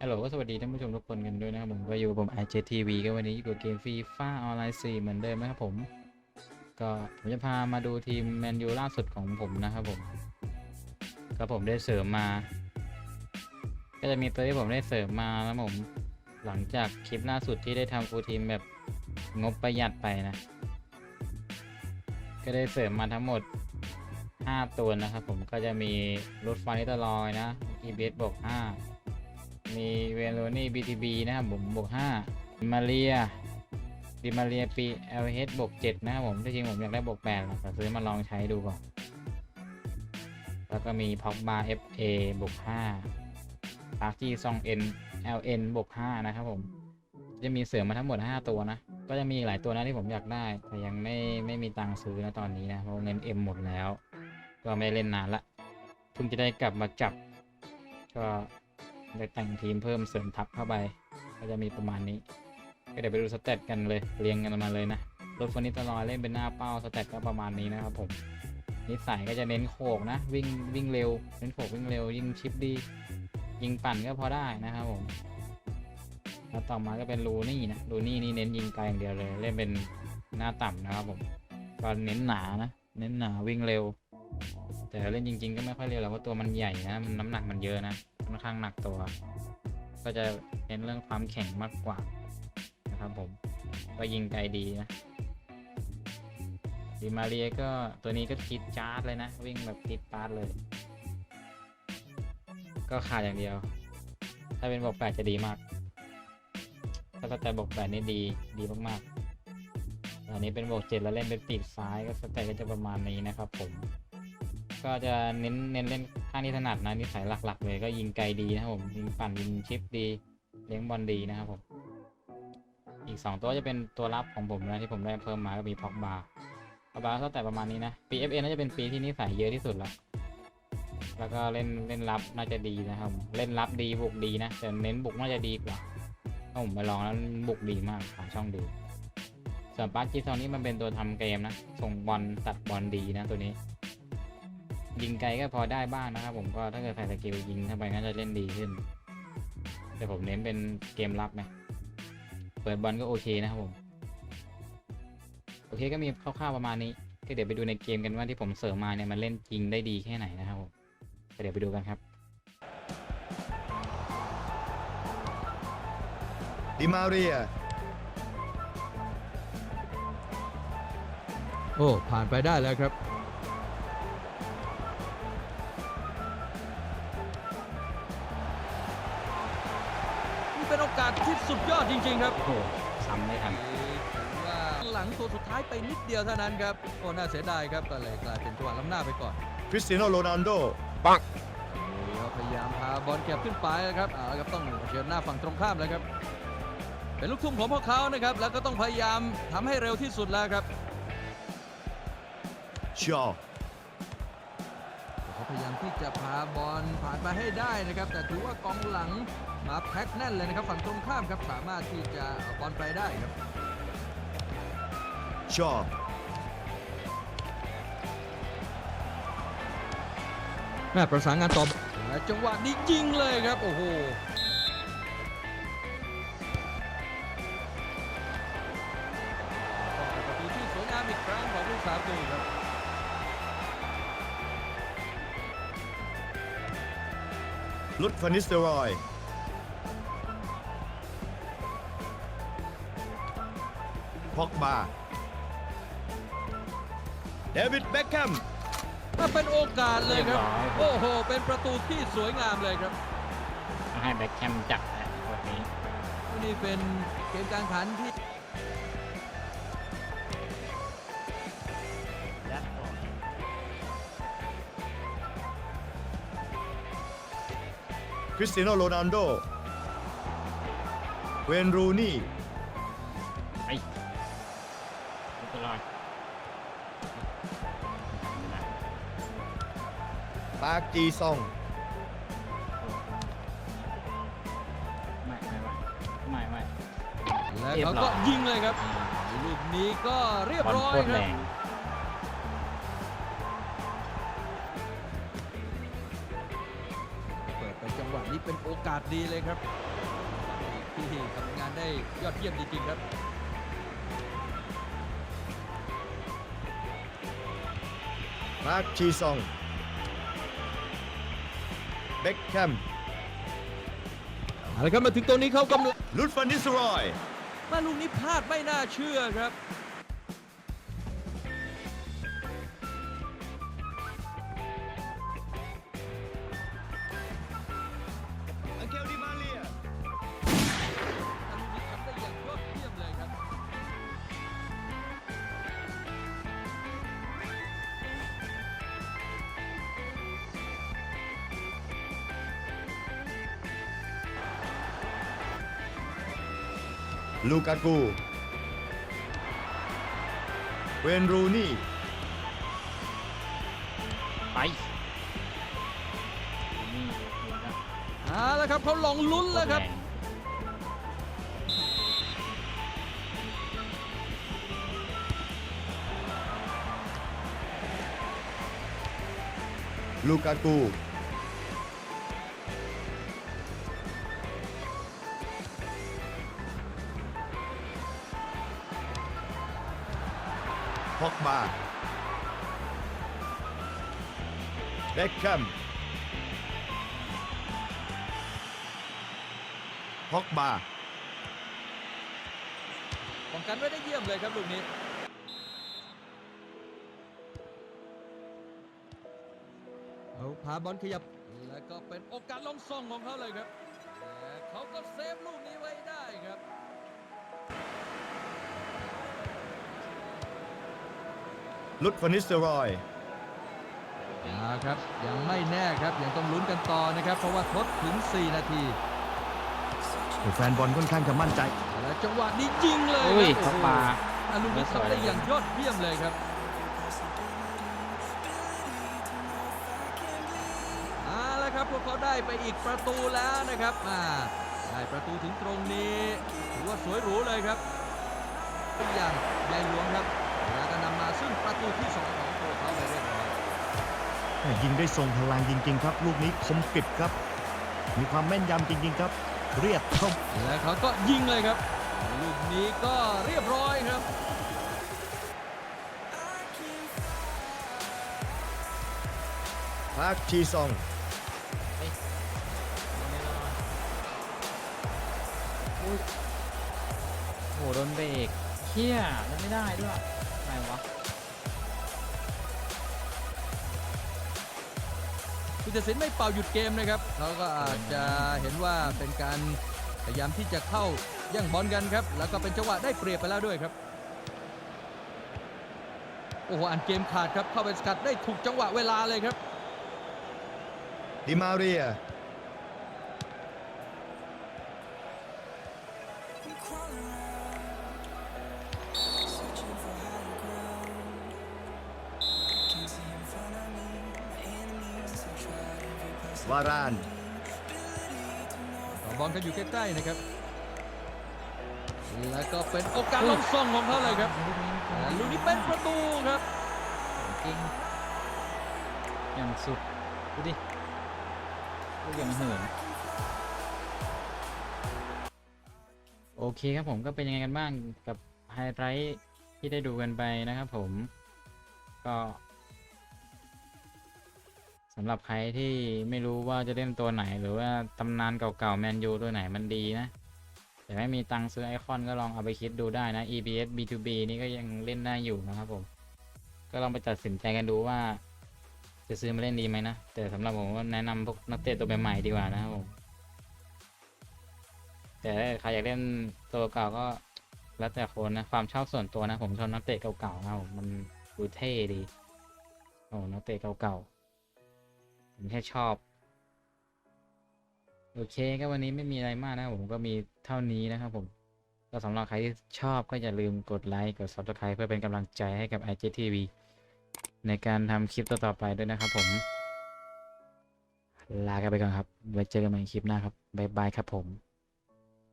ฮัลโหลก็สวัสดีท่านผู้ชมทุกคนกันด้วยนะครับผมก็อยู่กับผม IJTV ก็วันนี้อยู่กับเกมฟีฟ่าออนไลน์4เหมือนเดิมนะครับผม ก็ผมจะพามาดูทีมแมนยูล่าสุดของผมนะครับผมก็ผมได้เสริมมา ก็จะมีตัวที่ผมได้เสริมมาแล้วผมหลังจากคลิปล่าสุดที่ได้ทำฟูทีมแบบงบประหยัดไปนะ ก็ได้เสริมมาทั้งหมด 5 ตัวนะครับผมก็จะมีรถฟานิตลอยนะ EBS บวก5 มีเวโรนี่ BTB นะครับผมบวก5ดิมาเรียดิมาเรียปี LH บวก7นะครับผมที่จริงผมอยากได้บวก8นะแต่ซื้อมาลองใช้ดูก่อน แล้วก็มีพ็อกบา FA บวก5ปาร์กี้ซอง N LN บวก5นะครับผม จะมีเสริมมาทั้งหมด5ตัวนะ ก็จะมีหลายตัวนะที่ผมอยากได้ แต่ยังไม่ไม่มีตังค์ซื้อนะตอนนี้นะเพราะเงิน M หมดแล้ว ก็ไม่เล่นนานละเพิ่งจะได้กลับมาจับ ก็ ได้แต่งทีมเพิ่มเสริมทัพเข้าไป ก็จะมีประมาณนี้ ก็เดี๋ยวไปดูสเตตกันเลย เรียงกันมาเลยนะ รถฟอนิตลอยเล่นเป็นหน้าเป้าสเตตก็ประมาณนี้นะครับผมนิสัยก็จะเน้นโขกนะ วิ่งวิ่งเร็ว เน้นโขกวิ่งเร็ว ยิงชิปดี ยิงปั่นก็พอได้นะครับผมแล้วต่อมาก็เป็นลูนี่นะลูนี่นี่เน้นยิงไกลอย่างเดียวเลย เล่นเป็นหน้าต่ำนะครับผมก็เน้นหนานะ เน้นหนาวิ่งเร็ว แต่เล่นจริง ๆ ก็ไม่ค่อยเร็วหรอกเพราะตัวมันใหญ่นะมันน้ำหนักมันเยอะนะ ค่อนข้างหนักตัว ก็จะเน้นเรื่องความแข็งมากกว่านะครับผม ก็ยิงไกลดีนะดิมาเรียก็ตัวนี้ก็คิดจาร์ดเลยนะ วิ่งแบบคิดปาร์ดเลย ก็ขาดอย่างเดียว ถ้าเป็นบอกแปดจะดีมาก ถ้าสแตทบอกแปดนี่ดีดีมากๆอันนี้เป็นบอกเจ็ดแล้วเล่นเป็นปีกซ้ายก็สแตทก็จะประมาณนี้นะครับผม ก็จะเน้นเน้นเล่นข้างที่ถนัดนะนิสัยหลัก ๆ เลยก็ยิงไกลดีนะครับผมยิงปั่นยิงชิปดีเลี้ยงบอลดีนะครับผมอีก 2 ตัวจะเป็นตัวรับของผมนะที่ผมได้เพิ่มมาก็มีพ็อกบาพ็อกบาก็แต่ประมาณนี้นะปี FA น่าจะเป็นปีที่นิสัยเยอะที่สุดละแล้วก็เล่นเล่นรับน่าจะดีนะครับ เล่นรับดีบุกดีนะแต่เน้นบุกน่าจะดีกว่าถ้าผมไปลองแล้วบุกดีมากหาช่องดีส่วนปาร์คจีซอนนี่มันเป็นตัวทำเกมนะส่งบอลตัดบอลดีนะตัวนี้ ยิงไกลก็พอได้บ้างนะครับผมก็ถ้าเกิดใส่สกิลยิงเข้าไปก็จะเล่นดีขึ้น แต่ผมเน้นเป็นเกมรับไงเปิดบอลก็โอเคนะครับผมโอเคก็มีคร่าวๆประมาณนี้ ก็เดี๋ยวไปดูในเกมกันว่าที่ผมเสริมมาเนี่ยมันเล่นจริงได้ดีแค่ไหนนะครับผมก็เดี๋ยวไปดูกันครับดิมาเรียโอ้ผ่านไปได้แล้วครับ สที่สุดยอดจริง ๆ ครับโอ้โหซ้ำไม่ทันถือว่าหลังตัวสุดท้ายไปนิดเดียวเท่านั้นครับโอ้น่าเสียดายครับก็เลยกลายเป็นจังหวะล้ำหน้าไปก่อนคริสเตียโนโรนัลโดนี่เขาพยายามพาบอลเก็บขึ้นไปนะครับเอาละครับต้องเผชิญหน้าฝั่งตรงข้ามแล้วครับเป็นลูกทุ่มของพวกเขานะครับ แล้วก็ต้องพยายามทำให้เร็วที่สุดแล้วครับชอเขาพยายามที่จะพาบอลผ่านไปให้ได้นะครับ แต่ถือว่ากองหลัง มาแพ็คแน่นเลยนะครับฝั่งตรงข้ามครับสามารถที่จะเอาบอลไปได้ครับ ชอแม่ประสานงานต่อและจังหวะนี้ยิงเลยครับโอ้โหประตูที่สวยงามอีกครั้งของลูกสาวตัวครับลุดฟานิสเตอรอย พ็อกบาเดวิดเบคแฮมถ้าเป็นโอกาสเลยครับเรียบร้อยโอ้โห เป็นประตูที่สวยงามเลยครับต้องให้แบ็คแคมจับนะวันนี้นี่เป็นเกมการแข่งขันที่คริสเตียโนโรนัลโด เวนรูนี่ ไม่เป็นไรปาร์คจีซองไม่ไม่ไม่ไม่ไม่และเรียบเขาร้ก็อยยิงเลยครับลูกนี้ก็เรียบบอลร้อยโคตรคแรรับงเปิดไปจังหวะนี้เป็นเป็นโอกาสดีเลยครับที่ทำงานได้ยอดเยี่ยมจริงๆครับ มาร์คจีซอง เบ็คแคมเอาละครับมาถึงตรงนี้เขากำลังลุดฟันนิสรอย มาลูกนี้พลาดไม่น่าเชื่อครับ ลูกากู เวนรูนี่ ไปนี่เดี๋ยวนะเอาละครับเขาลองลุ้นแล้วครับแรงลูกากู เบ็คแคมพอกบาป้องกันไว้ได้เยี่ยมเลยครับลูกนี้เอาพาบอลขยับ แล้วก็เป็นโอกาสลงส่งของเขาเลยครับแต่เขาก็เซฟลูกนี้ไว้ได้ครับลุดฟันนิสรอย เอาครับยังไม่แน่ครับยังต้องลุ้นกันต่อนะครับ เพราะว่าทดถึง 4 นาทีแฟนบอลค่อนข้างจะมั่นใจและจังหวะนี้ยิงเลยอุ้ยครัเขาบปลาอะลูกนี้ทำได้อย่างยอดเยี่ยมเลยครับเอาละครับพวกเขาได้ไปอีกประตูแล้วนะครับอ่าได้ประตูถึงตรงนี้ถือว่าสวยหรูเลยครับทุกอย่างใหญ่หลวงครับแล้วก็นำมาซึ่งประตูที่สองของตัวเขาไปเรียบร้อย ยิงได้ทรงพลังจริง ๆ ครับ ลูกนี้คมกริบครับ มีความแม่นยำจริง ๆ ครับ เรียบเข้าและเขาก็ยิงเลยครับ ลูกนี้ก็เรียบร้อยครับพาร์คชีซองอุ้ยโหโดนเบรกเชี่ยแล้วไม่ได้ด้วย ผู้ตัดสินไม่เป่าหยุดเกมนะครับเขาก็อาจจะเห็นว่าเป็นการพยายามที่จะเข้าแย่งบอลกันครับ แล้วก็เป็นจังหวะได้เปรียบไปแล้วด้วยครับโอ้โหอ่านเกมขาดครับเข้าไปสกัดได้ถูกจังหวะเวลาเลยครับดิมาเรีย วารานต่อบอลกันอยู่ใกล้ๆนะครับ แล้วก็เป็นโอกาสลงส่งของเขาเลยครับและลูกนี้เป็นประตูครับจริงอย่างสุด ดูดิลูกอย่างเหินโอเคครับผมก็เป็นยังไงกันบ้างกับไฮไลท์ที่ได้ดูกันไปนะครับผมก็ สำหรับใครที่ไม่รู้ว่าจะเล่นตัวไหน หรือว่าตำนานเก่าๆแมนยูตัวไหนมันดีนะแต่ไม่มีตังค์ซื้อไอคอนก็ลองเอาไปคิดดูได้นะ EBS B2B นี่ก็ยังเล่นได้อยู่นะครับผม ก็ลองไปตัดสินใจกันดูว่า จะซื้อมาเล่นดีไหมนะ แต่สำหรับผมก็แนะนำพวกนักเตะตัวใหม่ๆดีกว่านะครับผม แต่ถ้าใครอยากเล่นตัวเก่าก็แล้วแต่คนนะ ความชอบส่วนตัวนะ ผมชอบนักเตะเก่าๆนะผมมันดูเท่ดีโอ้นักเตะเก่าๆ ผมแค่ชอบ โอเคก็วันนี้ไม่มีอะไรมากนะผมก็มีเท่านี้นะครับผม ก็สำหรับใครที่ชอบก็อย่าลืมกดไลค์กด subscribe เพื่อเป็นกำลังใจให้กับ IGTV ในการทำคลิปต่อๆไปด้วยนะครับผม ลากันไปก่อนครับ ไว้เจอกันใหม่คลิปหน้าครับ บ๊ายบายครับผม